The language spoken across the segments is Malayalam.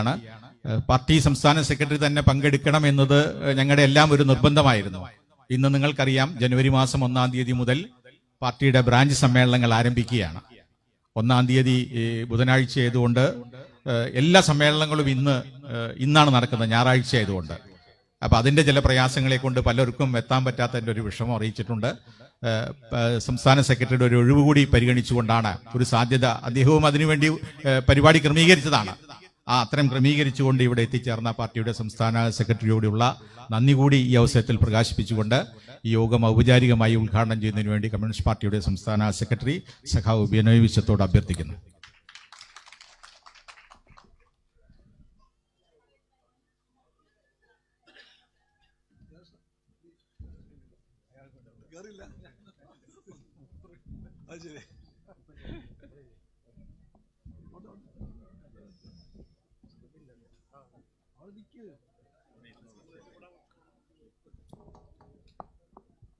ആണ്. പാർട്ടി സംസ്ഥാന സെക്രട്ടറി തന്നെ പങ്കെടുക്കണം എന്നത് ഞങ്ങളുടെ എല്ലാം ഒരു നിർബന്ധമായിരുന്നു. ഇന്ന് നിങ്ങൾക്കറിയാം ജനുവരി മാസം ഒന്നാം തീയതി മുതൽ പാർട്ടിയുടെ ബ്രാഞ്ച് സമ്മേളനങ്ങൾ ആരംഭിക്കുകയാണ്. ഒന്നാം തീയതി ബുധനാഴ്ച ആയതുകൊണ്ട് എല്ലാ സമ്മേളനങ്ങളും ഇന്ന് ഇന്നാണ് നടക്കുന്നത് ഞായറാഴ്ച ആയതുകൊണ്ട്. അപ്പൊ അതിന്റെ ചില പ്രയാസങ്ങളെ കൊണ്ട് പലർക്കും എത്താൻ പറ്റാത്തതിന്റെ ഒരു വിഷമം അറിയിച്ചിട്ടുണ്ട്. സംസ്ഥാന സെക്രട്ടറിയുടെ ഒരു ഒഴിവ് കൂടി പരിഗണിച്ചുകൊണ്ടാണ് ഒരു സാധ്യത അദ്ദേഹവും അതിനുവേണ്ടി പരിപാടി ക്രമീകരിച്ചതാണ്. ആ അത്തരം ക്രമീകരിച്ചുകൊണ്ട് ഇവിടെ എത്തിച്ചേർന്ന പാർട്ടിയുടെ സംസ്ഥാന സെക്രട്ടറിയോടുള്ള നന്ദി കൂടി ഈ അവസരത്തിൽ പ്രകാശിപ്പിച്ചുകൊണ്ട് ഈ യോഗം ഔപചാരികമായി ഉദ്ഘാടനം ചെയ്യുന്നതിന് വേണ്ടി കമ്മ്യൂണിസ്റ്റ് പാർട്ടിയുടെ സംസ്ഥാന സെക്രട്ടറി സഖാവ് ബിനോയ് വിശ്വത്തോട് അഭ്യർത്ഥിക്കുന്നു.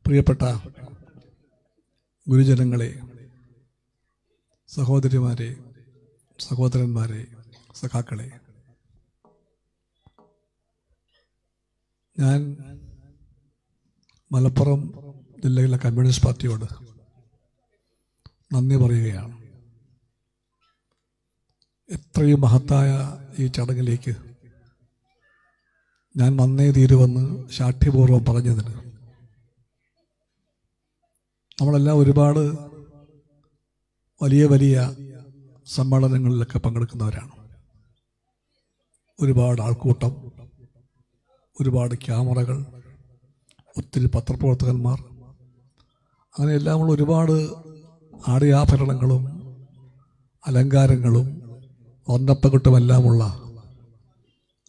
പ്രിയപ്പെട്ട ഗുരുജനങ്ങളെ സഹോദരിമാരെ സഹോദരന്മാരെ സഖാക്കളെ ഞാൻ മലപ്പുറം ജില്ലയിലെ കമ്മ്യൂണിസ്റ്റ് പാർട്ടിയോട് നന്ദി പറയുകയാണ്. എത്രയും മഹത്തായ ഈ ചടങ്ങിലേക്ക് ഞാൻ വന്നേ തീരുവെന്ന് ശാഠ്യപൂർവം പറഞ്ഞതിന്. നമ്മളെല്ലാം ഒരുപാട് വലിയ വലിയ സമ്മേളനങ്ങളിലൊക്കെ പങ്കെടുക്കുന്നവരാണ്. ഒരുപാട് ആൾക്കൂട്ടം ഒരുപാട് ക്യാമറകൾ ഒത്തിരി പത്രപ്രവർത്തകന്മാർ. അങ്ങനെ എല്ലാമുള്ള ഒരുപാട് ആടയാഭരണങ്ങളും അലങ്കാരങ്ങളും വർണപ്പകിട്ടുമെല്ലാമുള്ള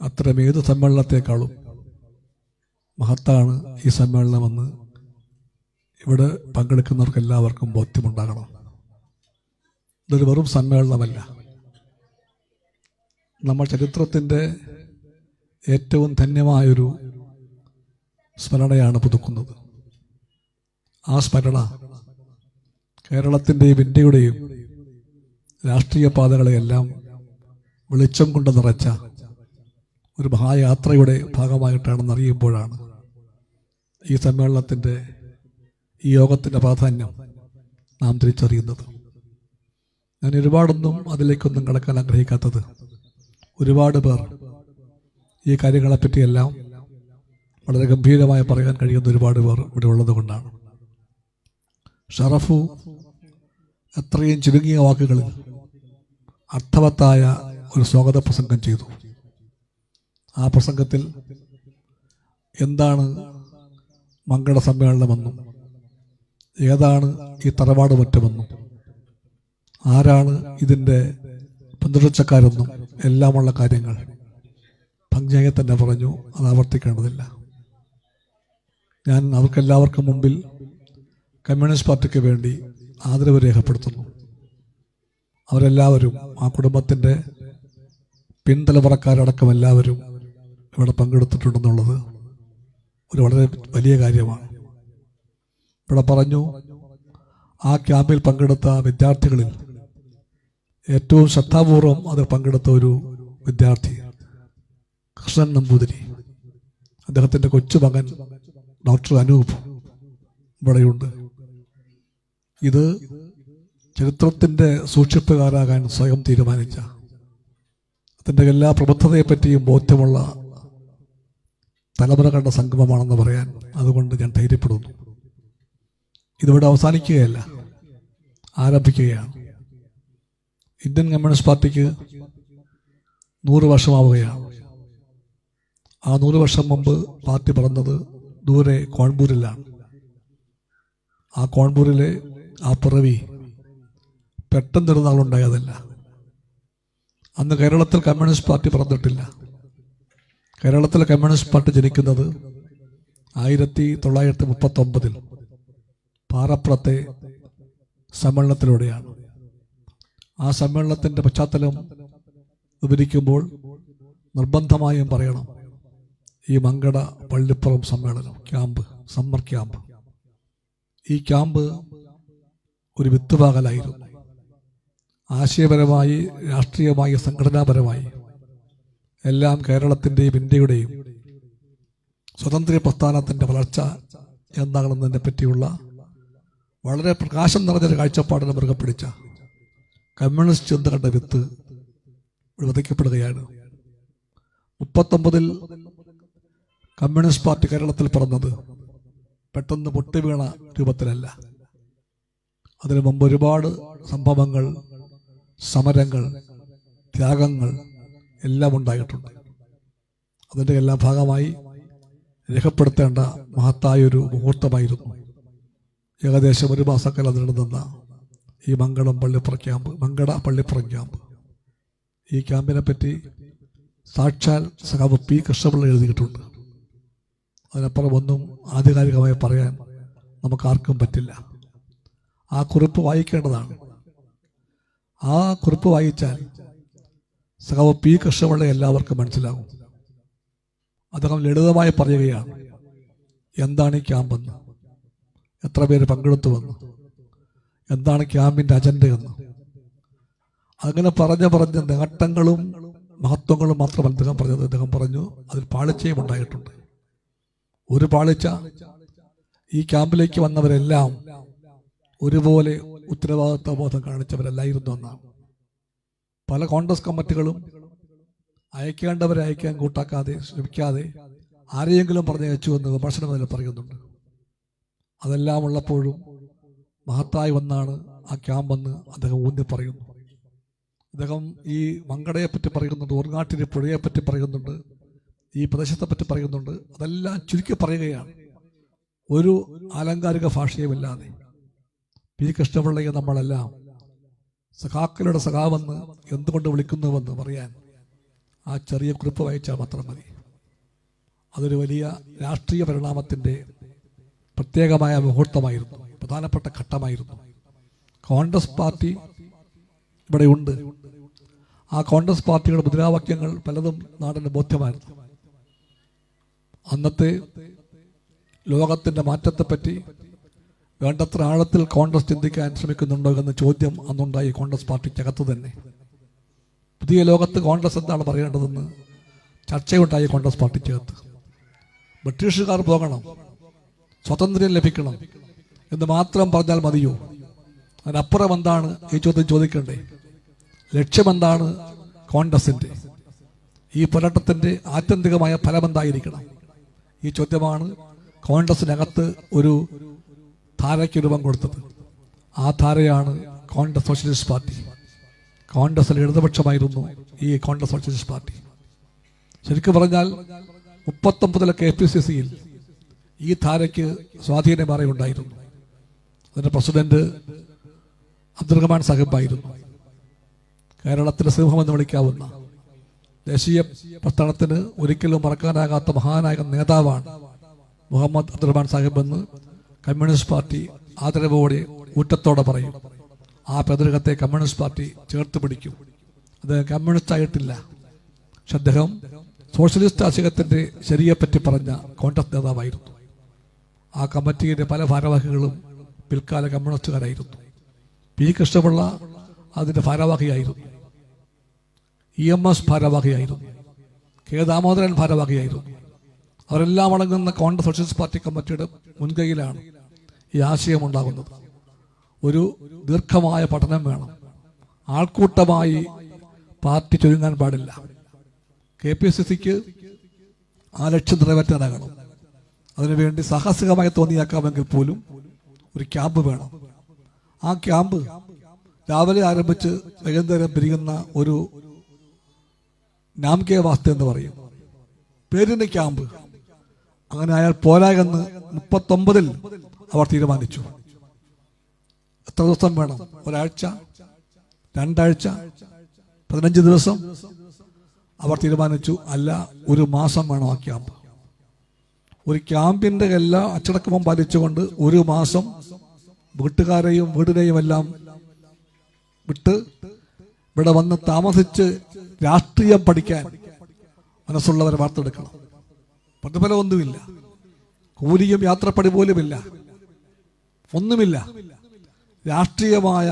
അത്തരം ഏത് സമ്മേളനത്തെക്കാളും മഹത്താണ് ഈ സമ്മേളനമെന്ന് ഇവിടെ പങ്കെടുക്കുന്നവർക്ക് എല്ലാവർക്കും ബോധ്യമുണ്ടാകണം. ഇതൊരു വെറും സമ്മേളനമല്ല. നമ്മൾ ചരിത്രത്തിന്റെ ഏറ്റവും ധന്യമായൊരു സ്മരണയാണ് പുതുക്കുന്നത്. ആ സ്മരണ കേരളത്തിന്റെയും ഇന്ത്യയുടെയും രാഷ്ട്രീയ പാതകളെയെല്ലാം വെളിച്ചം കൊണ്ട് നിറച്ച ഒരു മഹായാത്രയുടെ ഭാഗമായിട്ടാണെന്ന് അറിയുമ്പോഴാണ് ഈ സമ്മേളനത്തിന്റെ ഈ യോഗത്തിന്റെ പ്രാധാന്യം നാം തിരിച്ചറിയുന്നത്. ഞാൻ ഒരുപാടൊന്നും അതിലേക്കൊന്നും കടക്കാൻ ആഗ്രഹിക്കാത്തത് ഒരുപാട് പേർ ഈ കാര്യങ്ങളെപ്പറ്റിയെല്ലാം വളരെ ഗംഭീരമായി പറയാൻ കഴിയുന്ന ഒരുപാട് പേർ ഇവിടെ ഉള്ളത് കൊണ്ടാണ് ഷറഫു എത്രയും ചുരുങ്ങിയ വാക്കുകളിൽ അർത്ഥവത്തായ ഒരു സ്വാഗത പ്രസംഗം ചെയ്തു. ആ പ്രസംഗത്തിൽ എന്താണ് മംഗള സമ്മേളനമെന്നും ഏതാണ് ഈ തറവാട് മുറ്റമെന്നും ആരാണ് ഇതിന്റെ പിന്തുടർച്ചക്കാരെന്നും എല്ലാമുള്ള കാര്യങ്ങൾ ഭംഗിയായി തന്നെ പറഞ്ഞു അത് ആവർത്തിക്കേണ്ടതില്ല. ഞാൻ അവർക്കെല്ലാവർക്കും മുമ്പിൽ കമ്മ്യൂണിസ്റ്റ് പാർട്ടിക്ക് വേണ്ടി ആദരവ് രേഖപ്പെടുത്തുന്നു. അവരെല്ലാവരും ആ കുടുംബത്തിന്റെ പിൻതലമുറക്കാരടക്കം എല്ലാവരും ഇവിടെ പങ്കെടുത്തിട്ടുണ്ടെന്നുള്ളത് ഒരു വളരെ വലിയ കാര്യമാണ്. ഇവിടെ പറഞ്ഞു ആ ക്യാമ്പിൽ പങ്കെടുത്ത വിദ്യാർത്ഥികളിൽ ഏറ്റവും ശ്രദ്ധാപൂർവം അതിൽ പങ്കെടുത്ത ഒരു വിദ്യാർത്ഥി കൃഷ്ണൻ നമ്പൂതിരി. അദ്ദേഹത്തിന്റെ കൊച്ചുമകൻ ഡോക്ടർ അനൂപ് ഇവിടെയുണ്ട്. ഇത് ചരിത്രത്തിന്റെ സൂക്ഷിപ്പുകാരാകാൻ സ്വയം തീരുമാനിച്ച അതിന്റെ എല്ലാ പ്രബുദ്ധതയെപ്പറ്റിയും ബോധ്യമുള്ള തലമുറകളുടെ സംഗമമാണെന്ന് പറയാൻ അതുകൊണ്ട് ഞാൻ ധൈര്യപ്പെടുന്നു. ഇതിവിടെ അവസാനിക്കുകയല്ല ആരംഭിക്കുകയാണ്. ഇന്ത്യൻ കമ്മ്യൂണിസ്റ്റ് പാർട്ടിക്ക് നൂറ് വർഷമാവുകയാണ്. ആ നൂറ് വർഷം മുമ്പ് പാർട്ടി പറഞ്ഞത് ദൂരെ കോൺപൂരിലാണ്. ആ കോൺപൂരിലെ ആ പിറവി പെട്ടെന്നൊരു നാളുണ്ടായതല്ല അന്ന് കേരളത്തിൽ കമ്മ്യൂണിസ്റ്റ് പാർട്ടി പറഞ്ഞിട്ടില്ല കേരളത്തിലെ കമ്മ്യൂണിസ്റ്റ് പാർട്ടി ജനിക്കുന്നത് ആയിരത്തി തൊള്ളായിരത്തി മുപ്പത്തി ഒമ്പതിൽ പാറപ്പുറത്തെ സമ്മേളനത്തിലൂടെയാണ്. ആ സമ്മേളനത്തിന്റെ പശ്ചാത്തലം വിവരിക്കുമ്പോൾ നിർബന്ധമായും പറയണം. ഈ മങ്കട പള്ളിപ്പുറം സമ്മേളനം ക്യാമ്പ് സമ്മർ ക്യാമ്പ്. ഈ ക്യാമ്പ് ഒരു വിത്തുപാകലായിരുന്നു ആശയപരമായി രാഷ്ട്രീയമായി സംഘടനാപരമായി എല്ലാം കേരളത്തിന്റെയും ഇന്ത്യയുടെയും സ്വതന്ത്ര പ്രസ്ഥാനത്തിന്റെ വളർച്ച എന്താണെന്നതിനെ പറ്റിയുള്ള വളരെ പ്രകാശം നിറഞ്ഞൊരു കാഴ്ചപ്പാടിനെ മൃഗം പിടിച്ച കമ്മ്യൂണിസ്റ്റ് ചിന്തകളുടെ വിത്ത് വിതയ്ക്കപ്പെടുകയാണ് മുപ്പത്തൊമ്പതിൽ കമ്മ്യൂണിസ്റ്റ് പാർട്ടി കേരളത്തിൽ പറഞ്ഞത് പെട്ടെന്ന് പൊട്ടിവീണ രൂപത്തിലല്ല. അതിനു മുമ്പ് ഒരുപാട് സംഭവങ്ങൾ സമരങ്ങൾ ത്യാഗങ്ങൾ എല്ലാം ഉണ്ടായിട്ടുണ്ട്. അതിന്റെ എല്ലാ ഭാഗമായി രേഖപ്പെടുത്തേണ്ട മഹത്തായൊരു മുഹൂർത്തമായിരുന്നു. ഏകദേശം ഒരു മാസക്കാലം നീണ്ടുനിന്ന ഈ മംഗളം പള്ളിപ്പുറ ക്യാമ്പ് മങ്കട പള്ളിപ്പുറ ക്യാമ്പ് ഈ ക്യാമ്പിനെ പറ്റി സാക്ഷാൽ സഖാവ് പി കൃഷ്ണപിള്ള എഴുതിയിട്ടുണ്ട്. അതിനപ്പുറം ഒന്നും ആധികാരികമായി പറയാൻ നമുക്ക് ആർക്കും പറ്റില്ല. ആ കുറിപ്പ് വായിക്കേണ്ടതാണ്. ആ കുറിപ്പ് വായിച്ചാൽ സഖാവ് പി കൃഷ്ണപിള്ള എല്ലാവർക്കും മനസ്സിലാകും. അദ്ദേഹം ലളിതമായി പറയുകയാണ് എന്താണ് ഈ ക്യാമ്പെന്ന് എത്ര പേര് പങ്കെടുത്തുവെന്ന് എന്താണ് ക്യാമ്പിന്റെ അജണ്ടയെന്ന് അങ്ങനെ പറഞ്ഞ പറഞ്ഞ നേട്ടങ്ങളും മഹത്വങ്ങളും മാത്രം അദ്ദേഹം പറഞ്ഞത്. അദ്ദേഹം പറഞ്ഞു അതിൽ പാളിച്ചയും ഉണ്ടായിട്ടുണ്ട്. ഒരു പാളിച്ച ഈ ക്യാമ്പിലേക്ക് വന്നവരെല്ലാം ഒരുപോലെ ഉത്തരവാദിത്വ ബോധം കാണിച്ചവരല്ലായിരുന്നു എന്നാണ്. പല കോൺഗ്രസ് കമ്മിറ്റികളും അയക്കേണ്ടവരെ അയക്കാൻ കൂട്ടാക്കാതെ ശ്രമിക്കാതെ ആരെയെങ്കിലും പറഞ്ഞയച്ചു എന്ന് വിമർശനം അതിൽ പറയുന്നുണ്ട്. അതെല്ലാം ഉള്ളപ്പോഴും മഹത്തായി വന്നാണ് ആ ക്യാമ്പെന്ന് അദ്ദേഹം ഊന്നി പറയുന്നു. അദ്ദേഹം ഈ മങ്കടയെ പറ്റി പറയുന്നുണ്ട് ഊർങ്ങാട്ടിരി പുഴയെ പറ്റി പറയുന്നുണ്ട് ഈ പ്രദേശത്തെ പറ്റി പറയുന്നുണ്ട്. അതെല്ലാം ചുരുക്കി പറയുകയാണ്. ഒരു ആലങ്കാരിക ഭാഷയുമില്ലാതെ പി കൃഷ്ണപിള്ളയെ നമ്മളെല്ലാം സഖാക്കളുടെ സഖാവെന്ന് എന്തുകൊണ്ട് വിളിക്കുന്നുവെന്ന് പറയാൻ ആ ചെറിയ കുറിപ്പ് വായിച്ചാൽ മാത്രം മതി. അതൊരു വലിയ രാഷ്ട്രീയ പരിണാമത്തിന്റെ പ്രത്യേകമായ മുഹൂർത്തമായിരുന്നു പ്രധാനപ്പെട്ട ഘട്ടമായിരുന്നു. കോൺഗ്രസ് പാർട്ടി ഇവിടെയുണ്ട് ആ കോൺഗ്രസ് പാർട്ടിയുടെ മുദ്രാവാക്യങ്ങൾ പലതും നാടിന് ബോധ്യമായിരുന്നു. അന്നത്തെ ലോകത്തിന്റെ മാറ്റത്തെപ്പറ്റി വേണ്ടത്ര ആഴത്തിൽ കോൺഗ്രസ് ചിന്തിക്കാൻ ശ്രമിക്കുന്നുണ്ടോ എന്ന ചോദ്യം അന്നുണ്ടായി കോൺഗ്രസ് പാർട്ടിക്കകത്ത് തന്നെ. പുതിയ ലോകത്ത് കോൺഗ്രസ് എന്താണ് പറയേണ്ടതെന്ന് ചർച്ചയുണ്ടായി കോൺഗ്രസ് പാർട്ടിക്കകത്ത്. ബ്രിട്ടീഷുകാർ പോകണം. സ്വാതന്ത്ര്യം ലഭിക്കണം എന്ന് മാത്രം പറഞ്ഞാൽ മതിയോ? അതിനപ്പുറം എന്താണ് ഈ ചോദ്യം ചോദിക്കണ്ടേ? ലക്ഷ്യമെന്താണ് കോൺഗ്രസിന്റെ ഈ പോരാട്ടത്തിന്റെ ആത്യന്തികമായ ഫലമെന്തായിരിക്കണം? ഈ ചോദ്യമാണ് കോൺഗ്രസിനകത്ത് ഒരു ധാരയ്ക്ക് രൂപം കൊടുത്തത്. ആ ധാരയാണ് കോൺഗ്രസ് സോഷ്യലിസ്റ്റ് പാർട്ടി. കോൺഗ്രസിൽ ഇടതുപക്ഷമായിരുന്നു ഈ കോൺഗ്രസ് സോഷ്യലിസ്റ്റ് പാർട്ടി. ശരിക്കും പറഞ്ഞാൽ മുപ്പത്തൊമ്പതിലെ കെ പി സി സിയിൽ ഈ ധാരയ്ക്ക് സ്വാധീനമേറെ ഉണ്ടായിരുന്നു. അതിന്റെ പ്രസിഡന്റ് അബ്ദുൽ റഹ്മാൻ സാഹിബായിരുന്നു കേരളത്തിലെ സിംഹം എന്ന് വിളിക്കാവുന്ന ദേശീയ പ്രസ്ഥാനത്തിന് ഒരിക്കലും മറക്കാനാകാത്ത മഹാനായ നേതാവാണ് മുഹമ്മദ് അബ്ദുറഹ്മാൻ സാഹിബ് എന്ന് കമ്മ്യൂണിസ്റ്റ് പാർട്ടി ആദരവോടെ ഊറ്റത്തോടെ പറയും ആ പൈതൃകത്തെ കമ്മ്യൂണിസ്റ്റ് പാർട്ടി ചേർത്ത് പിടിക്കും. അത് കമ്മ്യൂണിസ്റ്റ് ആയിട്ടില്ല പക്ഷെ അദ്ദേഹം സോഷ്യലിസ്റ്റ് ആശയത്തിന്റെ ശരിയെപ്പറ്റി പറഞ്ഞ കോൺഗ്രസ് നേതാവായിരുന്നു. ആ കമ്മിറ്റിയുടെ പല ഭാരവാഹികളും പിൽക്കാല കമ്മ്യൂണിസ്റ്റുകാരായിരുന്നു. പി കൃഷ്ണപിള്ള അതിന്റെ ഭാരവാഹിയായിരുന്നു. ഇ എം എസ് ഭാരവാഹിയായിരുന്നു. കെ ദാമോദരൻ ഭാരവാഹിയായിരുന്നു. അവരെല്ലാം അടങ്ങുന്ന കോൺഗ്രസ് സോഷ്യലിസ്റ്റ് പാർട്ടി കമ്മിറ്റിയുടെ മുൻകൈയിലാണ് ഈ ആശയം ഉണ്ടാകുന്നത് ഒരു ദീർഘമായ പഠനം വേണം. ആൾക്കൂട്ടമായി പാർട്ടി ചുരുങ്ങാൻ പാടില്ല. കെ പി സി സിക്ക് ആ ലക്ഷ്യം നിറവേറ്റാനാകണം. അതിനുവേണ്ടി സാഹസികമായി തോന്നിയാക്കാമെങ്കിൽ പോലും ഒരു ക്യാമ്പ് വേണം. ആ ക്യാമ്പ് രാവിലെ ആരംഭിച്ച് വൈകുന്നേരം പിരിയുന്ന ഒരു നാം വാസ്ത എന്ന് പറയും. പേരിന് ക്യാമ്പ്. അങ്ങനെ അയാൾ പോരാ എന്ന് മുപ്പത്തൊമ്പതിൽ അവർ തീരുമാനിച്ചു. എത്ര ദിവസം വേണം? ഒരാഴ്ച രണ്ടാഴ്ച പതിനഞ്ച് ദിവസം? അവർ തീരുമാനിച്ചു അല്ല ഒരു മാസം വേണം ആ ക്യാമ്പ്. ഒരു ക്യാമ്പിന്റെ എല്ലാ അച്ചടക്കവും പാലിച്ചുകൊണ്ട് ഒരു മാസം വീട്ടുകാരെയും വീടിനെയും എല്ലാം വിട്ട് ഇവിടെ വന്ന് താമസിച്ച് രാഷ്ട്രീയം പഠിക്കാൻ മനസ്സുള്ളവരെ വാർത്തെടുക്കണം. പ്രതിഫലമൊന്നുമില്ല കൂലിയും യാത്രപ്പടി പോലുമില്ല. ഒന്നുമില്ല. രാഷ്ട്രീയമായ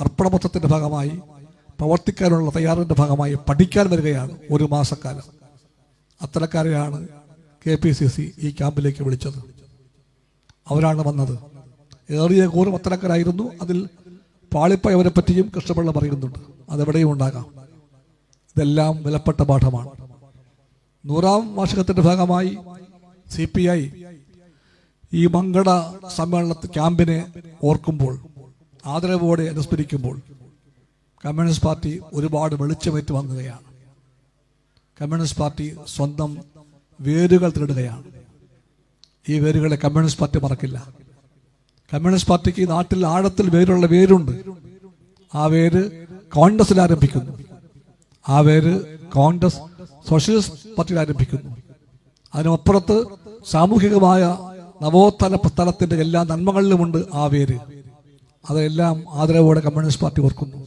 അർപ്പണപത്രത്തിന്റെ ഭാഗമായി പ്രവർത്തിക്കാനുള്ള തയ്യാറിന്റെ ഭാഗമായി പഠിക്കാൻ വരികയാണ് ഒരു മാസക്കാലം. അത്തരക്കാരെയാണ് കെ പി സി സി ഈ ക്യാമ്പിലേക്ക് വിളിച്ചത്. അവരാണ് വന്നത്. ഏറിയ കൂറും അത്തരക്കാരായിരുന്നു. അതിൽ പാളിപ്പയവരെ പറ്റിയും കൃഷ്ണപിള്ള പറയുന്നുണ്ട്. അതെവിടെയും ഉണ്ടാകാം. ഇതെല്ലാം വിലപ്പെട്ട പാഠമാണ്. നൂറാം വാർഷികത്തിന്റെ ഭാഗമായി സി പി ഐ ഈ മങ്കട സമ്മേളന ക്യാമ്പിനെ ഓർക്കുമ്പോൾ ആദരവോടെ അനുസ്മരിക്കുമ്പോൾ കമ്മ്യൂണിസ്റ്റ് പാർട്ടി ഒരുപാട് വെളിച്ചമേറ്റ് വന്നുകയാണ് കമ്മ്യൂണിസ്റ്റ് പാർട്ടി സ്വന്തം വേരുകൾ തേടുകയാണ്. ഈ വേരുകളെ കമ്മ്യൂണിസ്റ്റ് പാർട്ടി മറക്കില്ല. കമ്മ്യൂണിസ്റ്റ് പാർട്ടിക്ക് നാട്ടിൽ ആഴത്തിൽ വേരുള്ള വേരുണ്ട്. ആ വേര് കോൺഗ്രസിൽ ആരംഭിക്കുന്നു. ആ പേര് കോൺഗ്രസ് സോഷ്യലിസ്റ്റ് പാർട്ടിയിൽ ആരംഭിക്കുന്നു. അതിനപ്പുറത്ത് സാമൂഹികമായ നവോത്ഥാന പ്രസ്ഥാനത്തിന്റെ എല്ലാ നന്മകളിലുമുണ്ട് ആ പേര്. അതെല്ലാം ആദരവോടെ കമ്മ്യൂണിസ്റ്റ് പാർട്ടി ഓർക്കുന്നു.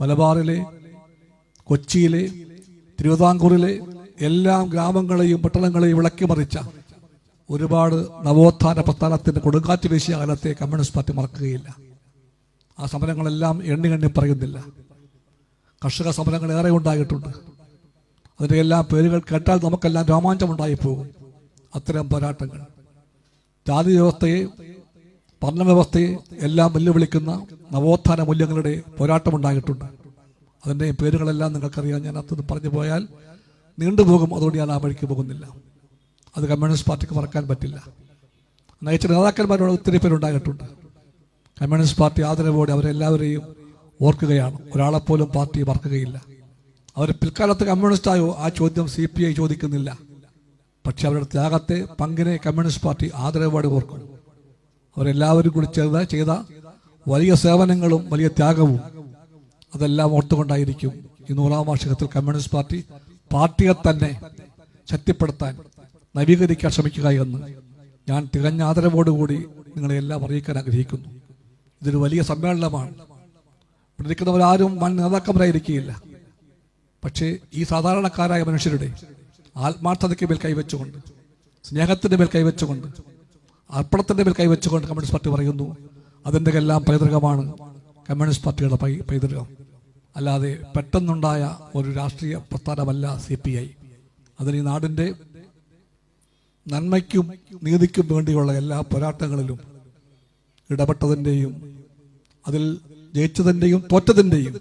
മലബാറിലെ കൊച്ചിയിലെ തിരുവിതാംകൂറിലെ എല്ലാ ഗ്രാമങ്ങളെയും പട്ടണങ്ങളെയും വിളക്കി മറിച്ച ഒരുപാട് നവോത്ഥാന പ്രസ്ഥാനത്തിന്റെ കൊടുങ്കാറ്റ് വീശിയ കാലത്തെ കമ്മ്യൂണിസ്റ്റ് പാർട്ടി മറക്കുകയില്ല. ആ സമരങ്ങളെല്ലാം എണ്ണി എണ്ണി പറയുന്നില്ല. കർഷക സമരങ്ങൾ ഏറെ ഉണ്ടായിട്ടുണ്ട്. അതിന്റെ എല്ലാ പേരുകൾ കേട്ടാൽ നമുക്കെല്ലാം രോമാഞ്ചമുണ്ടായിപ്പോകും. അത്തരം പോരാട്ടങ്ങൾ. ജാതി വ്യവസ്ഥയെ പഠന വ്യവസ്ഥയെ എല്ലാം വെല്ലുവിളിക്കുന്ന നവോത്ഥാന മൂല്യങ്ങളുടെ പോരാട്ടമുണ്ടായിട്ടുണ്ട്. അതിന്റെ പേരുകളെല്ലാം നിങ്ങൾക്കറിയാം. ഞാൻ അത് പറഞ്ഞു പോയാൽ നീണ്ടുപോകും. അതുകൊണ്ട് ഞാൻ ആ വഴിക്ക് പോകുന്നില്ല. അത് കമ്മ്യൂണിസ്റ്റ് പാർട്ടിക്ക് മറക്കാൻ പറ്റില്ല. നയിച്ച നേതാക്കന്മാരോട് ഒത്തിരി പേരുണ്ടായിട്ടുണ്ട്. കമ്മ്യൂണിസ്റ്റ് പാർട്ടി ആദരവോടെ അവരെല്ലാവരെയും ഓർക്കുകയാണ്. ഒരാളെപ്പോലും പാർട്ടി മറക്കുകയില്ല. അവർ പിൽക്കാലത്ത് കമ്മ്യൂണിസ്റ്റായോ? ആ ചോദ്യം സി പി ഐ ചോദിക്കുന്നില്ല. പക്ഷെ അവരുടെ ത്യാഗത്തെ പങ്കിനെ കമ്മ്യൂണിസ്റ്റ് പാർട്ടി ആദരവോടെ ഓർക്കും. അവരെല്ലാവരും കൂടി ചെയ്ത ചെയ്ത വലിയ സേവനങ്ങളും വലിയ ത്യാഗവും അതെല്ലാം ഓർത്തുകൊണ്ടായിരിക്കും ഈ നൂറാം വാർഷികത്തിൽ കമ്മ്യൂണിസ്റ്റ് പാർട്ടി പാർട്ടിയെ തന്നെ ശക്തിപ്പെടുത്താൻ നവീകരിക്കാൻ ശ്രമിക്കുക എന്ന് ഞാൻ തികഞ്ഞ ആദരവോടുകൂടി നിങ്ങളെ എല്ലാം അറിയിക്കാൻ ആഗ്രഹിക്കുന്നു. ഇതൊരു വലിയ സമ്മേളനമാണ്. ഇവിടെ ഇരിക്കുന്നവരാരും വൻ നേതാക്കന്മാരായിരിക്കുകയില്ല. പക്ഷേ ഈ സാധാരണക്കാരായ മനുഷ്യരുടെ ആത്മാർത്ഥതയ്ക്ക് മേൽ കൈവച്ചുകൊണ്ട് സ്നേഹത്തിന്റെ മേൽ കൈവച്ചുകൊണ്ട് അർപ്പണത്തിന്റെ മേൽ കൈവച്ചുകൊണ്ട് കമ്മ്യൂണിസ്റ്റ് പാർട്ടി പറയുന്നു അതിന്റെ എല്ലാം പൈതൃകമാണ് കമ്മ്യൂണിസ്റ്റ് പാർട്ടിയുടെ പൈ പൈതൃകം. അല്ലാതെ പെട്ടെന്നുണ്ടായ ഒരു രാഷ്ട്രീയ പ്രസ്ഥാനമല്ല സി പി ഐ. അതിന് ഈ നാടിന്റെ നന്മയ്ക്കും നീതിക്കും വേണ്ടിയുള്ള എല്ലാ പോരാട്ടങ്ങളിലും ഇടപെട്ടതിന്റെയും അതിൽ ജയിച്ചതിന്റെയും തോറ്റതിന്റെയും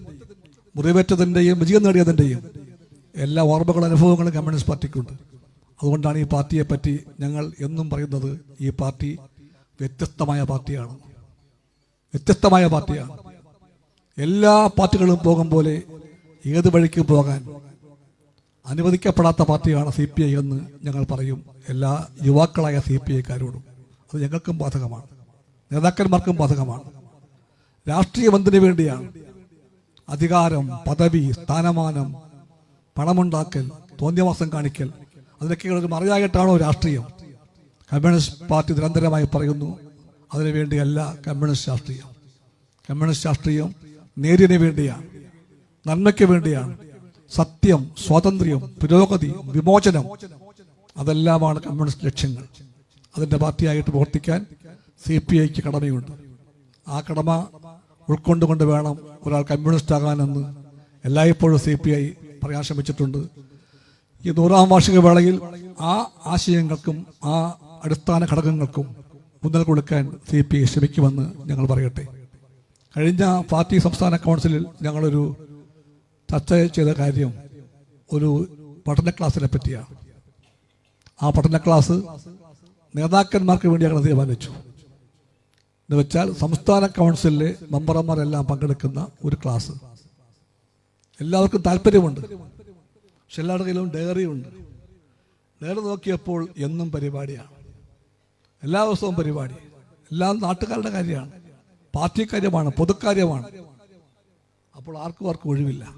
മുറിവേറ്റതിന്റെയും വിജയം നേടിയതിന്റെയും എല്ലാ ഓർമ്മകളും അനുഭവങ്ങളും കമ്മ്യൂണിസ്റ്റ് പാർട്ടിക്കുണ്ട്. അതുകൊണ്ടാണ് ഈ പാർട്ടിയെ പറ്റി ഞങ്ങൾ എന്നും പറയുന്നത് ഈ പാർട്ടി വ്യത്യസ്തമായ പാർട്ടിയാണ്. വ്യത്യസ്തമായ പാർട്ടിയാണ്. എല്ലാ പാർട്ടികളും പോകും പോലെ ഏത് വഴിക്ക് പോകാൻ അനുവദിക്കപ്പെടാത്ത പാർട്ടിയാണ് സി പി ഐ എന്ന് ഞങ്ങൾ പറയും. എല്ലാ യുവാക്കളായ സി പി ഐക്കാരോടും. അത് ഞങ്ങൾക്കും ബാധകമാണ്. നേതാക്കന്മാർക്കും ബാധകമാണ്. രാഷ്ട്രീയം എന്തിനു വേണ്ടിയാണ് അധികാരം പദവി സ്ഥാനമാനം പണമുണ്ടാക്കൽ തോന്നിയവാസം കാണിക്കൽ. അതിനൊക്കെ ഒരു മറിയായിട്ടാണോ രാഷ്ട്രീയം? കമ്മ്യൂണിസ്റ്റ് പാർട്ടി നിരന്തരമായി പറയുന്നു അതിനുവേണ്ടിയല്ല കമ്മ്യൂണിസ്റ്റ് രാഷ്ട്രീയം. കമ്മ്യൂണിസ്റ്റ് രാഷ്ട്രീയം നേരിന് വേണ്ടിയാണ് നന്മയ്ക്ക് വേണ്ടിയാണ്. സത്യം സ്വാതന്ത്ര്യം പുരോഗതി വിമോചനം അതെല്ലാമാണ് കമ്മ്യൂണിസ്റ്റ് ലക്ഷ്യങ്ങൾ. അതിന്റെ പാർട്ടിയായിട്ട് പ്രവർത്തിക്കാൻ സി പി ഐക്ക് കടമയുണ്ട്. ആ കടമ ഉൾക്കൊണ്ടുകൊണ്ട് വേണം ഒരാൾ കമ്മ്യൂണിസ്റ്റ് ആകാനെന്ന് എല്ലായ്പ്പോഴും സി പി ഐ പറയാൻ ശ്രമിച്ചിട്ടുണ്ട്. ഈ നൂറാം വാർഷിക വേളയിൽ ആ ആശയങ്ങൾക്കും ആ അടിസ്ഥാന ഘടകങ്ങൾക്കും മുന്നൽ കൊടുക്കാൻ സി പി ഐ ശ്രമിക്കുമെന്ന് ഞങ്ങൾ പറയട്ടെ. കഴിഞ്ഞ പാർട്ടി സംസ്ഥാന കൗൺസിലിൽ ഞങ്ങളൊരു ചർച്ച ചെയ്ത കാര്യം ഒരു പഠന ക്ലാസ്സിനെ പറ്റിയാണ്. ആ പഠന ക്ലാസ് നേതാക്കന്മാർക്ക് വേണ്ടി ഞങ്ങൾ തീരുമാനിച്ചു. എന്ന് വെച്ചാൽ സംസ്ഥാന കൗൺസിലിലെ മെമ്പർമാരെല്ലാം പങ്കെടുക്കുന്ന ഒരു ക്ലാസ്. എല്ലാവർക്കും താല്പര്യമുണ്ട്. പക്ഷെ എല്ലാവരുടെ കയ്യിലും ഡയറി ഉണ്ട് ഡയറി നോക്കിയപ്പോൾ എന്നും പരിപാടിയാണ്. എല്ലാ ദിവസവും പരിപാടി. എല്ലാം നാട്ടുകാരുടെ കാര്യമാണ്. പാർട്ടി കാര്യമാണ് പൊതുക്കാര്യമാണ് അപ്പോൾ ആർക്കും ആർക്കും ഒഴിവില്ല.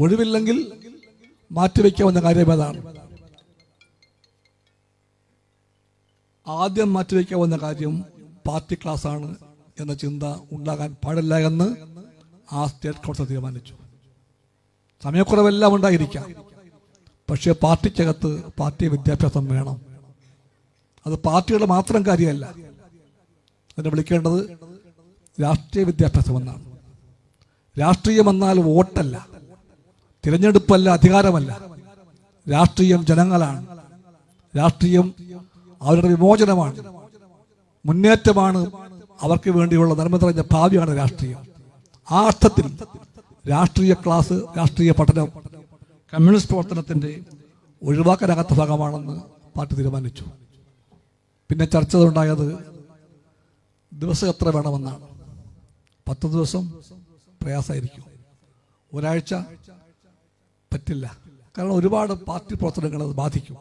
ഒഴിവില്ലെങ്കിൽ മാറ്റിവെക്കാവുന്ന കാര്യം ഏതാണ്? ആദ്യം മാറ്റിവെക്കാവുന്ന കാര്യം പാർട്ടി ക്ലാസ് ആണ് എന്ന ചിന്ത ഉണ്ടാകാൻ പാടില്ല എന്ന് ആ സ്റ്റേറ്റ് കൗൺസിൽ തീരുമാനിച്ചു. സമയക്കുറവെല്ലാം ഉണ്ടായിരിക്കാം. പക്ഷേ പാർട്ടിക്കകത്ത് പാർട്ടി വിദ്യാഭ്യാസം വേണം. അത് പാർട്ടിയുടെ മാത്രം കാര്യമല്ല. അതിനെ വിളിക്കേണ്ടത് രാഷ്ട്രീയ വിദ്യാഭ്യാസം എന്നാണ്. രാഷ്ട്രീയം എന്നാൽ വോട്ടല്ല. തിരഞ്ഞെടുപ്പല്ല അധികാരമല്ല. രാഷ്ട്രീയം ജനങ്ങളാണ്. രാഷ്ട്രീയം അവരുടെ വിമോചനമാണ്. മുന്നേറ്റമാണ് അവർക്ക് വേണ്ടിയുള്ള നന്മ ഭാവിയാണ് രാഷ്ട്രീയം. ആ അർത്ഥത്തിൽ രാഷ്ട്രീയ ക്ലാസ് രാഷ്ട്രീയ പഠനം കമ്മ്യൂണിസ്റ്റ് പ്രവർത്തനത്തിന്റെ ഒഴിവാക്കാനാകാത്ത ഭാഗമാണെന്ന് പാർട്ടി തീരുമാനിച്ചു. പിന്നെ ചർച്ച ഉണ്ടായത് ദിവസം എത്ര വേണമെന്നാണ്. പത്ത് ദിവസം പ്രയാസമായിരിക്കും. ഒരാഴ്ച പറ്റില്ല. കാരണം ഒരുപാട് പാർട്ടി പ്രവർത്തനങ്ങൾ അത് ബാധിക്കും.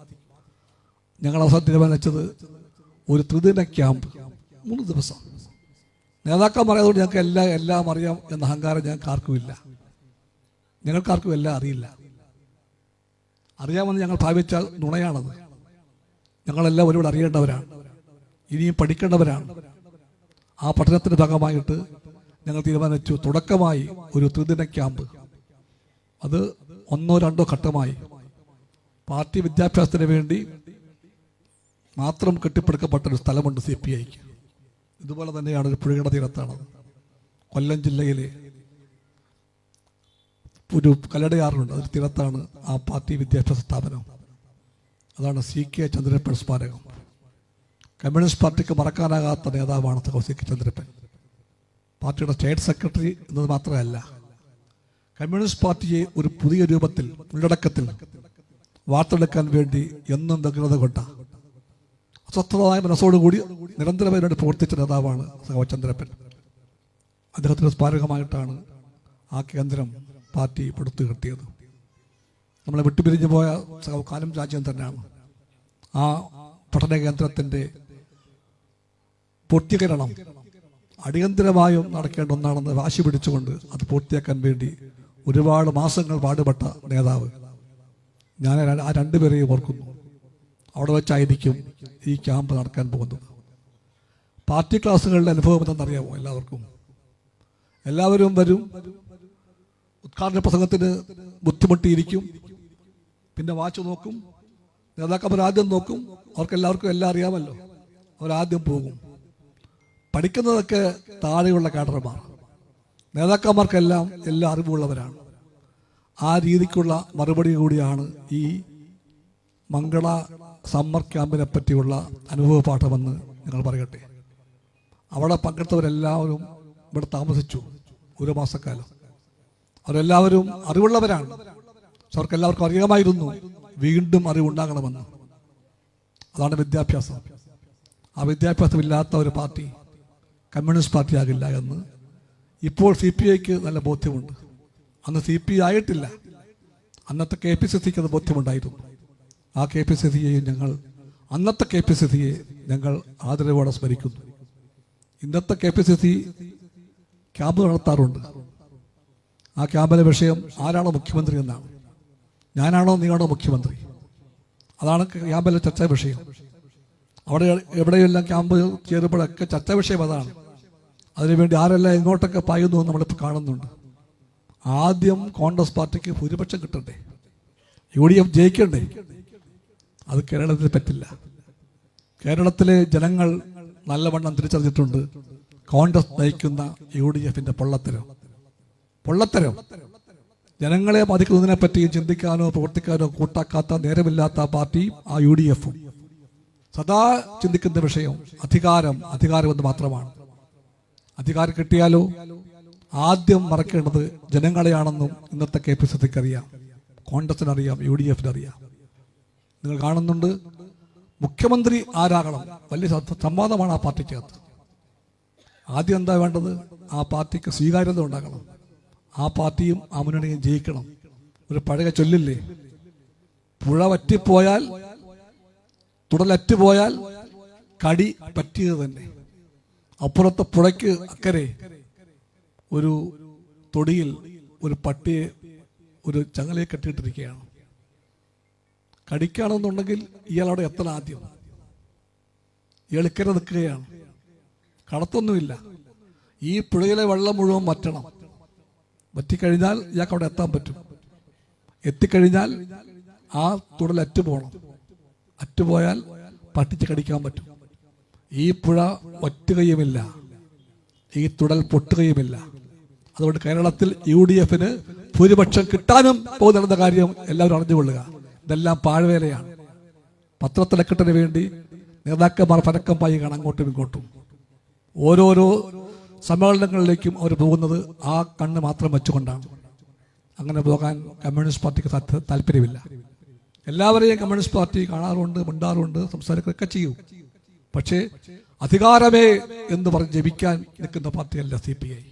ഞങ്ങൾ അവസാനം തീരുമാനിച്ചത് ഒരു ത്രിദിന ക്യാമ്പ്. മൂന്ന് ദിവസം. നേതാക്കന്മാർ ആയതുകൊണ്ട് ഞങ്ങൾക്ക് എല്ലാം എല്ലാം അറിയാം എന്ന അഹങ്കാരം ഞങ്ങൾക്ക് ആർക്കുമില്ല ഞങ്ങൾക്കാർക്കും എല്ലാം അറിയില്ല. അറിയാമെന്ന് ഞങ്ങൾ ഭാവിച്ച നുണയാണത്. ഞങ്ങളെല്ലാം ഒരുപാട് അറിയേണ്ടവരാണ്. ഇനിയും പഠിക്കേണ്ടവരാണ്. ആ പഠനത്തിന്റെ ഭാഗമായിട്ട് ഞങ്ങൾ തീരുമാനിച്ചു. തുടക്കമായി ഒരു ത്രിദിന ക്യാമ്പ്. അത് ഒന്നോ രണ്ടോ ഘട്ടമായി. പാർട്ടി വിദ്യാഭ്യാസത്തിന് വേണ്ടി മാത്രം കെട്ടിപ്പടുക്കപ്പെട്ട ഒരു സ്ഥലമുണ്ട് സി പി ഐക്ക്. ഇതുപോലെ തന്നെയാണ് ഒരു പുഴയുടെ തീരത്താണ്. കൊല്ലം ജില്ലയിലെ ഒരു കല്ലടയാറുണ്ട് അതിന് തീരത്താണ് ആ പാർട്ടി വിദ്യാഭ്യാസ സ്ഥാപനം. അതാണ് സി കെ ചന്ദ്രപ്പൻ സ്മാരകം. കമ്മ്യൂണിസ്റ്റ് പാർട്ടിക്ക് മറക്കാനാകാത്ത നേതാവാണ് സഹോ സി കെ ചന്ദ്രപ്പൻ. പാർട്ടിയുടെ സ്റ്റേറ്റ് സെക്രട്ടറി എന്നത് മാത്രമല്ല കമ്മ്യൂണിസ്റ്റ് പാർട്ടിയെ ഒരു പുതിയ രൂപത്തിൽ ഉള്ളടക്കത്തിൽ വാർത്തെടുക്കാൻ വേണ്ടി എന്നും വ്യഗ്രത കൊണ്ട അസ്വസ്ഥമായ മനസ്സോടുകൂടി നിരന്തരമായി പ്രവർത്തിച്ച നേതാവാണ് സഹോചന്ദ്രപ്പൻ അദ്ദേഹത്തിന്റെ സ്മാരകമായിട്ടാണ് ആ കേന്ദ്രം പാർട്ടി പടുത്തു കിട്ടിയത്. നമ്മളെ വിട്ടുപിരിഞ്ഞു പോയ കാലം രാജ്യം തന്നെയാണ്. ആ പഠന കേന്ദ്രത്തിന്റെ പൂർത്തീകരണം അടിയന്തരമായും നടക്കേണ്ട ഒന്നാണെന്ന് വാശി പിടിച്ചുകൊണ്ട് അത് പൂർത്തിയാക്കാൻ വേണ്ടി ഒരുപാട് മാസങ്ങൾ പാടുപെട്ട നേതാവ്. ഞാൻ ആ രണ്ടുപേരെയും ഓർക്കുന്നു. അവിടെ വെച്ചായിരിക്കും ഈ ക്യാമ്പ് നടക്കാൻ പോകുന്നത്. പാർട്ടി ക്ലാസ്സുകളുടെ അനുഭവം അറിയാമോ എല്ലാവർക്കും? എല്ലാവരും വരും. ഉദ്ഘാടന പ്രസംഗത്തിന് ബുദ്ധിമുട്ടിയിരിക്കും. പിന്നെ വാച്ച് നോക്കും. നേതാക്കന്മാർ ആദ്യം നോക്കും. അവർക്ക് എല്ലാവർക്കും എല്ലാം അറിയാമല്ലോ. അവരാദ്യം പോകും. പഠിക്കുന്നതൊക്കെ താഴെയുള്ള കാഡർമാർ. നേതാക്കന്മാർക്കെല്ലാം എല്ലാ അറിവുള്ളവരാണ്. ആ രീതിക്കുള്ള മറുപടി കൂടിയാണ് ഈ മംഗള സമ്മർ ക്യാമ്പിനെ പറ്റിയുള്ള അനുഭവ പാഠമെന്ന് ഞങ്ങൾ പറയട്ടെ. അവിടെ പങ്കെടുത്തവരെല്ലാവരും ഇവിടെ താമസിച്ചു ഒരു മാസക്കാലം. അവരെല്ലാവരും അറിവുള്ളവരാണ്. പക്ഷെ അവർക്ക് എല്ലാവർക്കും അറിയാമായിരുന്നു വീണ്ടും അറിവുണ്ടാകണമെന്ന്. അതാണ് വിദ്യാഭ്യാസം. ആ വിദ്യാഭ്യാസം ഇല്ലാത്ത ഒരു പാർട്ടി കമ്മ്യൂണിസ്റ്റ് പാർട്ടി ആകില്ല എന്ന് ഇപ്പോൾ സി പി ഐക്ക് നല്ല ബോധ്യമുണ്ട്. അന്ന് സി പി ഐ ആയിട്ടില്ല. അന്നത്തെ കെ പി സി സിക്ക് അത് ബോധ്യമുണ്ടായിരുന്നു. ആ കെ പി സി സിയെയും ഞങ്ങൾ അന്നത്തെ കെ പി സി സിയെ ഞങ്ങൾ ആദരവോടെ സ്മരിക്കുന്നു. ഇന്നത്തെ K P C C camp നടത്താറുണ്ട്. ആ ക്യാമ്പിലെ വിഷയം ആരാണോ മുഖ്യമന്ത്രി എന്നാണ്. ഞാനാണോ നീയാണോ മുഖ്യമന്ത്രി? അതാണ് ക്യാമ്പിലെ ചർച്ചാ വിഷയം. അവിടെ എവിടെയെല്ലാം ക്യാമ്പ് ചേരുമ്പോഴൊക്കെ ചർച്ചാ വിഷയം അതാണ്. അതിനുവേണ്ടി ആരെല്ലാം എങ്ങോട്ടൊക്കെ പായുന്നു എന്ന് നമ്മളിപ്പോൾ കാണുന്നുണ്ട്. ആദ്യം കോൺഗ്രസ് പാർട്ടിക്ക് ഭൂരിപക്ഷം കിട്ടണ്ടേ? യു ഡി എഫ് ജയിക്കണ്ടേ? അത് കേരളത്തിൽ പറ്റില്ല. കേരളത്തിലെ ജനങ്ങൾ നല്ലവണ്ണം തിരിച്ചറിഞ്ഞിട്ടുണ്ട് കോൺഗ്രസ് നയിക്കുന്ന യു ഡി എഫിന്റെ പൊള്ളത്തരം. പൊള്ളത്തരം. ജനങ്ങളെ ബാധിക്കുന്നതിനെ പറ്റി ചിന്തിക്കാനോ പ്രവർത്തിക്കാനോ കൂട്ടാക്കാത്ത നേരമില്ലാത്ത പാർട്ടി ആ യു ഡി എഫും സദാ ചിന്തിക്കുന്ന വിഷയം അധികാരം അധികാരം എന്ന് മാത്രമാണ്. അധികാരം കിട്ടിയാലോ? ആദ്യം മറക്കേണ്ടത് ജനങ്ങളെയാണെന്നും ഇന്നത്തെ കെ പി സിക്ക് അറിയാം. കോൺഗ്രസിനറിയാം യു ഡി എഫിന് അറിയാം നിങ്ങൾ കാണുന്നുണ്ട്. മുഖ്യമന്ത്രി ആരാകണം? വലിയ സംവാദമാണ് ആ പാർട്ടിക്കകത്ത്. ആദ്യം എന്താ വേണ്ടത്? ആ പാർട്ടിക്ക് സ്വീകാര്യത ഉണ്ടാകണം. ആ പാർട്ടിയും ആ മുന്നണിയും ജയിക്കണം. ഒരു പഴയ ചൊല്ലില്ലേ? പുഴ വറ്റിപ്പോയാൽ തുടലറ്റുപോയാൽ കടി പറ്റിയത് തന്നെ. അപ്പുറത്തെ പുഴയ്ക്ക് അക്കരെ ഒരു തൊടിയിൽ ഒരു പട്ടിയെ ഒരു ചങ്ങലയെ കെട്ടിയിട്ടിരിക്കുകയാണ്. കടിക്കുകയാണെന്നുണ്ടെങ്കിൽ ഇയാൾ അവിടെ എത്തണം ആദ്യം. എളുക്കര നിൽക്കുകയാണ്. കടത്തൊന്നുമില്ല. ഈ പുഴയിലെ വെള്ളം മുഴുവൻ വറ്റണം. വറ്റിക്കഴിഞ്ഞാൽ ഇയാൾക്ക് അവിടെ എത്താൻ പറ്റും. എത്തിക്കഴിഞ്ഞാൽ ആ തുടൽ അറ്റുപോകണം. അറ്റുപോയാൽ പട്ടിച്ച് കടിക്കാൻ പറ്റും. ഈ പുഴ വറ്റുകയുമില്ല. ഈ തുടൽ പൊട്ടുകയുമില്ല. അതുകൊണ്ട് കേരളത്തിൽ യു ഡി എഫിന് ഭൂരിപക്ഷം കിട്ടാനും പോകുന്ന കാര്യം എല്ലാവരും അറിഞ്ഞുകൊള്ളുക. ഇതെല്ലാം പാഴ്വേലയാണ്. പത്രത്തിലക്കെട്ടിന് വേണ്ടി നേതാക്കന്മാർ പരക്കം പായുകയാണ് അങ്ങോട്ടും ഇങ്ങോട്ടും. ഓരോരോ സമ്മേളനങ്ങളിലേക്കും അവർ പോകുന്നത് ആ കണ്ണ് മാത്രം വെച്ചുകൊണ്ടാണ്. അങ്ങനെ പോകാൻ കമ്മ്യൂണിസ്റ്റ് പാർട്ടിക്ക് താല്പ- താല്പര്യമില്ല. എല്ലാവരെയും കമ്മ്യൂണിസ്റ്റ് പാർട്ടി കാണാറുണ്ട് മിണ്ടാറുണ്ട് സംസാരിക്കുകയൊക്കെ ചെയ്യും. പക്ഷേ അധികാരമേ എന്ന് പറഞ്ഞ് ജപിക്കാൻ നിൽക്കുന്ന പാർട്ടിയല്ല സി പി ഐ.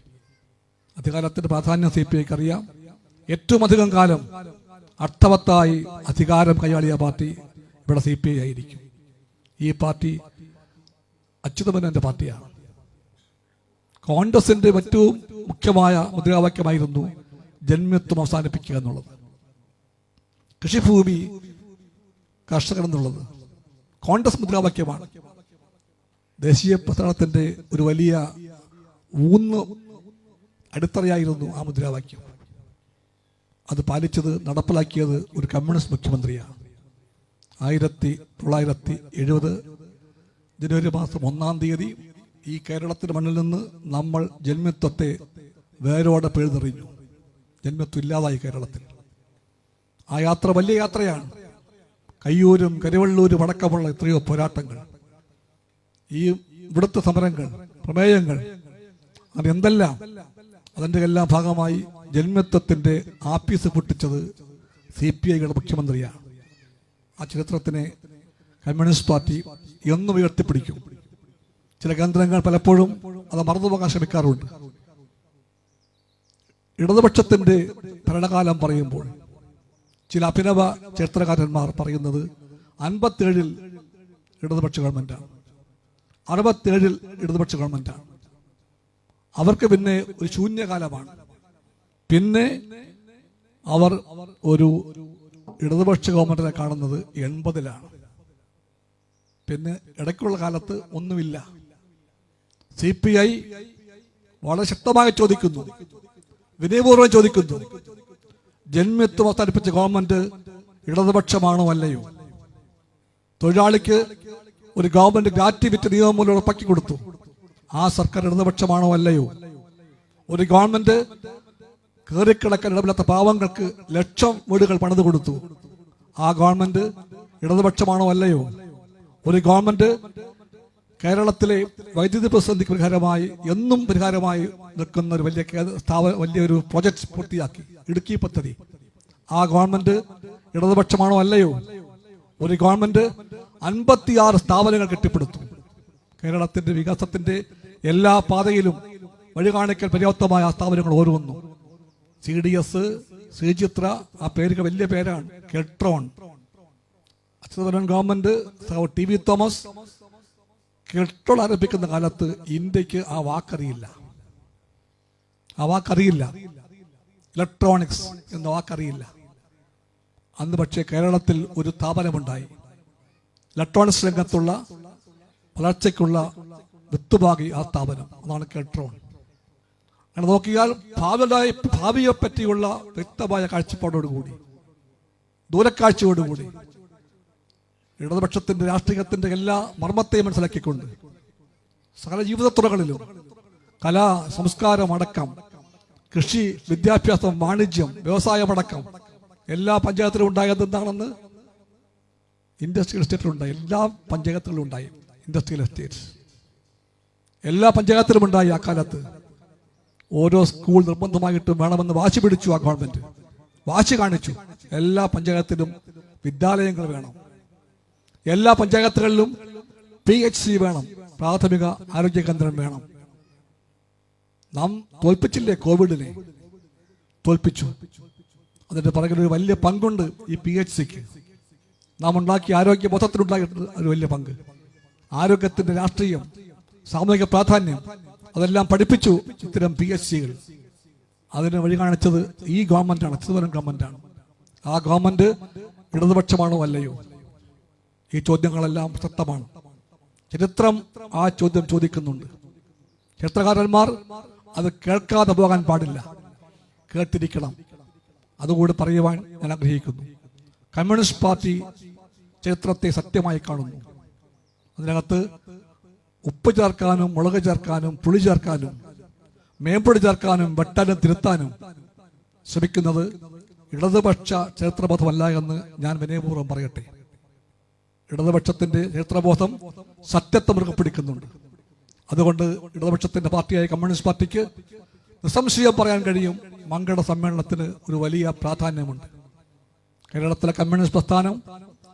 അധികാരത്തിന്റെ പ്രാധാന്യം സി പി ഐക്ക് അറിയാം. ഏറ്റവും അധികം കാലം അർത്ഥവത്തായി അധികാരം കൈയാളിയ പാർട്ടി ഇവിടെ സി പി ഐ ആയിരിക്കും. ഈ പാർട്ടി അച്യുതമനന്റെ പാർട്ടിയാണ്. കോൺഗ്രസിന്റെ ഏറ്റവും മുഖ്യമായ മുദ്രാവാക്യമായിരുന്നു ജന്മത്വം അവസാനിപ്പിക്കുക എന്നുള്ളത്. കൃഷിഭൂമി കർഷകർ എന്നുള്ളത് കോൺഗ്രസ് മുദ്രാവാക്യമാണ്. ദേശീയ പ്രസ്ഥാനത്തിന്റെ ഒരു വലിയ ഊന്ന് അടിത്തറയായിരുന്നു ആ മുദ്രാവാക്യം. അത് പാലിച്ചത് നടപ്പിലാക്കിയത് ഒരു കമ്മ്യൂണിസ്റ്റ് മുഖ്യമന്ത്രിയാണ്. ആയിരത്തി തൊള്ളായിരത്തി എഴുപത് ജനുവരി മാസം ഒന്നാം തീയതി ഈ കേരളത്തിന്റെ മണ്ണിൽ നിന്ന് നമ്മൾ ജന്മത്വത്തെ വേരോടെ പിഴുതെറിഞ്ഞു. ജന്മത്വം ഇല്ലാതായി കേരളത്തിൽ. ആ യാത്ര വലിയ യാത്രയാണ്. കയ്യൂരും കരുവള്ളൂരും അടക്കമുള്ള എത്രയോ പോരാട്ടങ്ങൾ. ഈ ഇവിടുത്തെ സമരങ്ങൾ പ്രമേയങ്ങൾ അതെന്തെല്ലാം? അതിന്റെ എല്ലാം ഭാഗമായി ജന്മത്വത്തിന്റെ ആപ്പീസ് പൊട്ടിച്ചത് സി പി ഐയുടെ മുഖ്യമന്ത്രിയാണ്. ആ ചരിത്രത്തിനെ കമ്മ്യൂണിസ്റ്റ് പാർട്ടി എന്നും ഉയർത്തിപ്പിടിക്കും. ചില കേന്ദ്രങ്ങൾ പലപ്പോഴും അത് മറന്നുപോകാൻ ശ്രമിക്കാറുണ്ട്. ഇടതുപക്ഷത്തിന്റെ ഭരണകാലം പറയുമ്പോൾ ചില അഭിനവ ചരിത്രകാരന്മാർ പറയുന്നത് അൻപത്തേഴിൽ ഇടതുപക്ഷ ഗവൺമെന്റാണ്. അറുപത്തേഴിൽ ഇടതുപക്ഷ ഗവൺമെന്റാണ്. അവർക്ക് പിന്നെ ഒരു ശൂന്യകാലമാണ്. പിന്നെ അവർ ഒരു ഇടതുപക്ഷ ഗവൺമെന്റിനെ കാണുന്നത് എൺപതിലാണ്. പിന്നെ ഇടയ്ക്കുള്ള കാലത്ത് ഒന്നുമില്ല. സി പി ഐ വളരെ ശക്തമായി ചോദിക്കുന്നു. വിനയപൂർവം ചോദിക്കുന്നു. ജന്മത്വം അവസാനിപ്പിച്ച ഗവൺമെന്റ് ഇടതുപക്ഷമാണോ അല്ലയോ? തൊഴിലാളിക്ക് ഒരു ഗവൺമെന്റ് ഗ്രാറ്റുവിറ്റ് നിയമം മൂലം ഉറപ്പാക്കി കൊടുത്തു. ആ സർക്കാർ ഇടതുപക്ഷമാണോ അല്ലയോ? ഒരു ഗവൺമെന്റ് കയറിക്കിടക്കാൻ ഇടമില്ലാത്ത പാവങ്ങൾക്ക് ലക്ഷം വീടുകൾ പണിത് കൊടുത്തു. ആ ഗവൺമെന്റ് ഇടതുപക്ഷമാണോ അല്ലയോ? ഒരു ഗവൺമെന്റ് കേരളത്തിലെ വൈദ്യുതി പ്രതിസന്ധിക്ക് പരിഹാരമായി എന്നും പരിഹാരമായി നിൽക്കുന്ന ഒരു വലിയ വലിയൊരു പ്രൊജക്ട് പൂർത്തിയാക്കി. ഇടുക്കി പദ്ധതി. ആ ഗവൺമെന്റ് ഇടതുപക്ഷമാണോ അല്ലയോ? ഒരു ഗവൺമെന്റ് അൻപത്തിയാറ് സ്ഥാപനങ്ങൾ കെട്ടിപ്പടുത്തു. കേരളത്തിന്റെ വികാസത്തിന്റെ എല്ലാ പാതയിലും വഴി കാണിക്കാൻ പര്യാപ്തമായ സ്ഥാപനങ്ങൾ ഓരോന്നു. സി ഡി എസ് ശ്രീചിത്ര ആ പേരൊക്കെ വലിയ പേരാണ്. Keltron. Achutha Menon government T V Thomas. Keltron ആരംഭിക്കുന്ന കാലത്ത് ഇന്ത്യയ്ക്ക് ആ വാക്കറിയില്ല. ആ വാക്കറിയില്ല. ഇലക്ട്രോണിക്സ് എന്ന വാക്കറിയില്ല. അന്ന് പക്ഷേ കേരളത്തിൽ ഒരു സ്ഥാപനമുണ്ടായി. ഇലക്ട്രോണിക്സ് രംഗത്തുള്ള വളർച്ചയ്ക്കുള്ള വിത്തുഭാഗി ആ സ്ഥാപനം. അതാണ് കെട്രോൺ. അങ്ങനെ നോക്കിയാൽ ഭാവിയായി ഭാവിയെ പറ്റിയുള്ള വ്യക്തമായ കാഴ്ചപ്പാടോടുകൂടി ദൂരക്കാഴ്ചയോടുകൂടി ഇടതുപക്ഷത്തിന്റെ രാഷ്ട്രീയത്തിന്റെ എല്ലാ മർമ്മത്തെയും മനസ്സിലാക്കിക്കൊണ്ട് സകല ജീവിത തുറകളിലും കല സംസ്കാരം അടക്കം കൃഷി വിദ്യാഭ്യാസം വാണിജ്യം വ്യവസായമടക്കം എല്ലാ പഞ്ചായത്തിലും ഉണ്ടായത് എന്താണെന്ന് ഇൻഡസ്ട്രിയൽ എസ്റ്റേറ്റിലും ഉണ്ടായി. എല്ലാ പഞ്ചായത്തുകളിലും ഉണ്ടായി. ഇൻഡസ്ട്രിയൽ എസ്റ്റേറ്റ് എല്ലാ പഞ്ചായത്തിലും ഉണ്ടായി ആ ഓരോ സ്കൂൾ നിർബന്ധമായിട്ടും വേണമെന്ന് വാശി പിടിച്ചു ആ ഗവൺമെന്റ്. വാശി കാണിച്ചു. എല്ലാ പഞ്ചായത്തിലും വിദ്യാലയങ്ങൾ വേണം. എല്ലാ പഞ്ചായത്തുകളിലും പി എച്ച് സി വേണം. പ്രാഥമിക ആരോഗ്യ കേന്ദ്രം വേണം. നാം തോൽപ്പിച്ചില്ലേ കോവിഡിനെ? തോൽപ്പിച്ചു. അതിന്റെ പുറകിൽ ഒരു വലിയ പങ്കുണ്ട് ഈ പി എച്ച് സിക്ക് നാം ഉണ്ടാക്കിയ ആരോഗ്യ ബോധത്തിലുണ്ടായിട്ട് ഒരു വലിയ പങ്ക്. ആരോഗ്യത്തിന്റെ രാഷ്ട്രീയം സാമൂഹിക പ്രാധാന്യം അതെല്ലാം പഠിപ്പിച്ചു ഇത്തരം പി എസ് സികൾ അതിന് വഴി കാണിച്ചത് ഈ ഗവൺമെന്റാണ് ഗവൺമെന്റ് ഗവൺമെന്റാണ് ആ ഗവൺമെന്റ് ഇടതുപക്ഷമാണോ അല്ലയോ? ഈ ചോദ്യങ്ങളെല്ലാം പ്രസക്തമാണ് ചരിത്രം ആ ചോദ്യം ചോദിക്കുന്നുണ്ട്. ചരിത്രകാരന്മാർ അത് കേൾക്കാതെ പോകാൻ പാടില്ല. കേട്ടിരിക്കണം. അതുകൂടി പറയുവാൻ ഞാൻ ആഗ്രഹിക്കുന്നു. കമ്മ്യൂണിസ്റ്റ് പാർട്ടി ചരിത്രത്തെ സത്യമായി കാണുന്നു. അതിനകത്ത് ഉപ്പ് ചേർക്കാനും മുളക് ചേർക്കാനും പുളി ചേർക്കാനും മേമ്പൊടി ചേർക്കാനും വെട്ടാനും തിരുത്താനും ശ്രമിക്കുന്നത് ഇടതുപക്ഷ ചരിത്രബോധമല്ല എന്ന് ഞാൻ വിനയപൂർവം പറയട്ടെ. ഇടതുപക്ഷത്തിന്റെ ചരിത്രബോധം സത്യത്തെ മുറുകെ പിടിക്കുന്നുണ്ട് അതുകൊണ്ട് ഇടതുപക്ഷത്തിന്റെ പാർട്ടിയായ കമ്മ്യൂണിസ്റ്റ് പാർട്ടിക്ക് നിസ്സംശയം പറയാൻ കഴിയും മങ്കട സമ്മേളനത്തിന് ഒരു വലിയ പ്രാധാന്യമുണ്ട്. കേരളത്തിലെ കമ്മ്യൂണിസ്റ്റ് പ്രസ്ഥാനം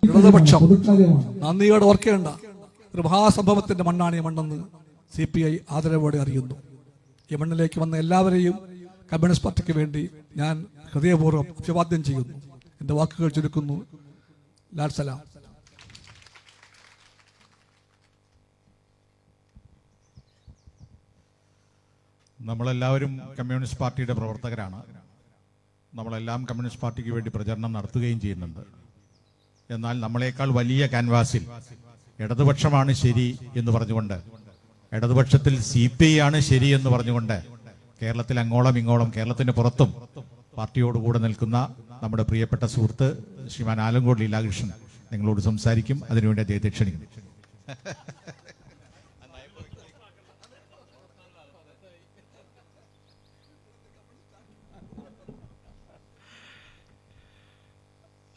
ഇടതുപക്ഷം. നന്ദിയോടെ ഓർക്കേണ്ട. ഒരു മഹാസംഭവത്തിന്റെ മണ്ണാണ് ഈ മണ്ണെന്ന് സി പി ഐ ആദരവോടെ അറിയുന്നു. ഈ മണ്ണിലേക്ക് വന്ന എല്ലാവരെയും കമ്മ്യൂണിസ്റ്റ് പാർട്ടിക്ക് വേണ്ടി ഞാൻ ഹൃദയപൂർവം അഭിവാദ്യം ചെയ്യുന്നു. എന്റെ വാക്കുകൾ ചുരുക്കുന്നു. ലാൽ സലാം. നമ്മളെല്ലാവരും കമ്മ്യൂണിസ്റ്റ് പാർട്ടിയുടെ പ്രവർത്തകരാണ്. നമ്മളെല്ലാം കമ്മ്യൂണിസ്റ്റ് പാർട്ടിക്ക് വേണ്ടി പ്രചരണം നടത്തുകയും ചെയ്യുന്നുണ്ട്. എന്നാൽ നമ്മളെക്കാൾ വലിയ ക്യാൻവാസിൽ ഇടതുപക്ഷമാണ് ശരി എന്ന് പറഞ്ഞുകൊണ്ട് ഇടതുപക്ഷത്തിൽ സി പി ഐ ആണ് ശരി എന്ന് പറഞ്ഞുകൊണ്ട് കേരളത്തിൽ അങ്ങോളം ഇങ്ങോളം കേരളത്തിന് പുറത്തും പാർട്ടിയോടുകൂടെ നിൽക്കുന്ന നമ്മുടെ പ്രിയപ്പെട്ട സുഹൃത്ത് ശ്രീമാൻ ആലങ്കോട് ലീലാകൃഷ്ണൻ നിങ്ങളോട് സംസാരിക്കും. അതിനുവേണ്ടി അദ്ദേഹത്തെ ക്ഷണിക്കുന്നു.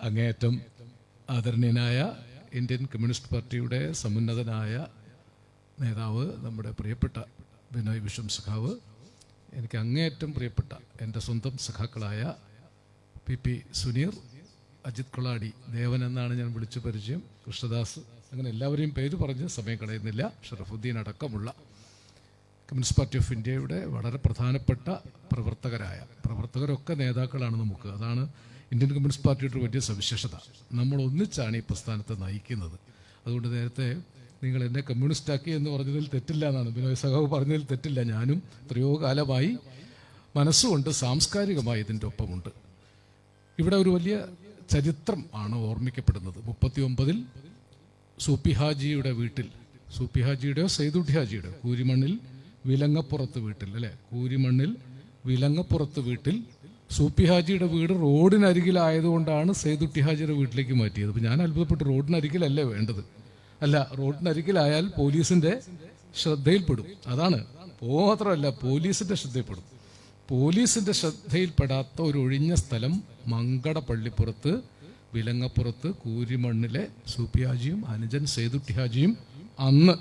അങ്ങേയറ്റം ആദരണീയനായ ഇന്ത്യൻ കമ്മ്യൂണിസ്റ്റ് പാർട്ടിയുടെ സമുന്നതനായ നേതാവ് നമ്മുടെ പ്രിയപ്പെട്ട ബിനോയ് വിശ്വം സഖാവ് എനിക്ക് അങ്ങേയറ്റം പ്രിയപ്പെട്ട എന്റെ സ്വന്തം സഖാക്കളായ പി പി സുനീർ അജിത് കൊളാടി ദേവൻ എന്നാണ് ഞാൻ വിളിച്ചു പരിചയം കൃഷ്ണദാസ് അങ്ങനെ എല്ലാവരെയും പേര് പറഞ്ഞ് സമയം കളയുന്നില്ല ഷറഫുദ്ദീൻ അടക്കമുള്ള കമ്മ്യൂണിസ്റ്റ് പാർട്ടി ഓഫ് ഇന്ത്യയുടെ വളരെ പ്രധാനപ്പെട്ട പ്രവർത്തകരായ പ്രവർത്തകരൊക്കെ നേതാക്കളാണ് നമുക്ക്. അതാണ് ഇന്ത്യൻ കമ്മ്യൂണിസ്റ്റ് പാർട്ടിയുടെ വലിയ സവിശേഷത. നമ്മൾ ഒന്നിച്ചാണ് ഈ പ്രസ്ഥാനത്തെ നയിക്കുന്നത്. അതുകൊണ്ട് നേരത്തെ നിങ്ങൾ എന്നെ കമ്മ്യൂണിസ്റ്റ് ആക്കി എന്ന് പറഞ്ഞതിൽ തെറ്റില്ല എന്നാണ്. ബിനോയ് സഖാവ് പറഞ്ഞതിൽ തെറ്റില്ല. ഞാനും എത്രയോ കാലമായി മനസ്സുകൊണ്ട് സാംസ്കാരികമായി ഇതിന്റെ ഒപ്പമുണ്ട്. ഇവിടെ ഒരു വലിയ ചരിത്രം ആണ് ഓർമ്മിക്കപ്പെടുന്നത്. മുപ്പത്തി ഒമ്പതിൽ സൂപ്പി ഹാജിയുടെ വീട്ടിൽ സൂപ്പി ഹാജിയുടെയോ സൈദുട്ടി ഹാജിയുടെയോ കൂരിമണ്ണിൽ വിലങ്ങപ്പുറത്ത് വീട്ടിൽ അല്ലേ? കൂരിമണ്ണിൽ വിലങ്ങപ്പുറത്ത് വീട്ടിൽ സൂപ്പി ഹാജിയുടെ വീട് റോഡിനരികിലായതുകൊണ്ടാണ് സെയ്ദുട്ടി ഹാജിയുടെ വീട്ടിലേക്ക് മാറ്റിയത്. അപ്പം ഞാൻ അത്ഭുതപ്പെട്ടു. റോഡിനരികിലല്ലേ വേണ്ടത്? അല്ല റോഡിനരികിലായാൽ പോലീസിന്റെ ശ്രദ്ധയിൽപ്പെടും. അതാണ്. മാത്രമല്ല പോലീസിന്റെ ശ്രദ്ധയിൽപ്പെടും. പോലീസിന്റെ ശ്രദ്ധയിൽപ്പെടാത്ത ഒരു ഒഴിഞ്ഞ സ്ഥലം മങ്കട പള്ളിപ്പുറത്ത് വിലങ്ങപ്പുറത്ത് കൂരിമണ്ണിലെ സൂപ്പി ഹാജിയും അനുജൻ സേതുട്ടിഹാജിയും അന്ന്